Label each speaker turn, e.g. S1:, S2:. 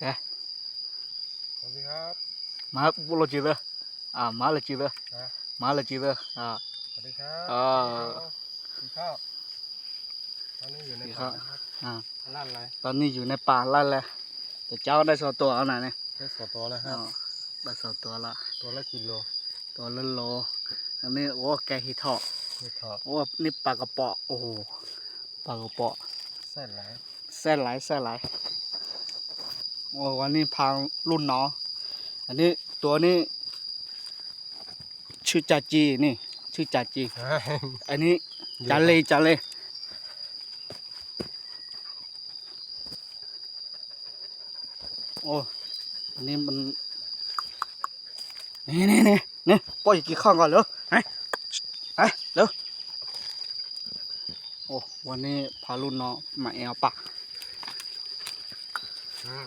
S1: เด้
S2: สวัสดีครับ
S1: มาบุโรจิเดออ่ามาเลยจิเดอ
S2: นะ
S1: มาเลยจิเดออ่า
S2: สวัสดีครับ
S1: อ่า
S2: กินข้าวตอนนี้อยู่ใน
S1: กินข้า
S2: ป่าวนะครับ
S1: อ่า
S2: ลั่นอะไร
S1: ตอนนี้อยู่ในป่าลั่นแล้วแต่เจ้าได้สองตัวเอาไหนเนี่ย
S2: ได้สองตัวแล้วค
S1: อ๋
S2: รั
S1: อบได้สองตัวละ
S2: ตัวละกิโล
S1: ตัวละโลอันนี้โอ้แกฮิทอ
S2: นี่ทอด
S1: โอ้นี่ปลากระเปาะโอ้โหปลากระเปาะ
S2: เส้นไหล
S1: แซ่หลายแซ่หลาย โอ้วันนี้พารุ่นน้องอันนี้ตัวนี้ชื่อจาจีนี่ ชื่อจาจี อันนี้จาเลจาเลโอ้อันนี้มันนี่นี่นี่นี่ปล่อยกี่ข้างก่อนเร็วไปไปเร็วโอ้วันนี้พารุ่นน้องมาแอลปะ
S2: อืม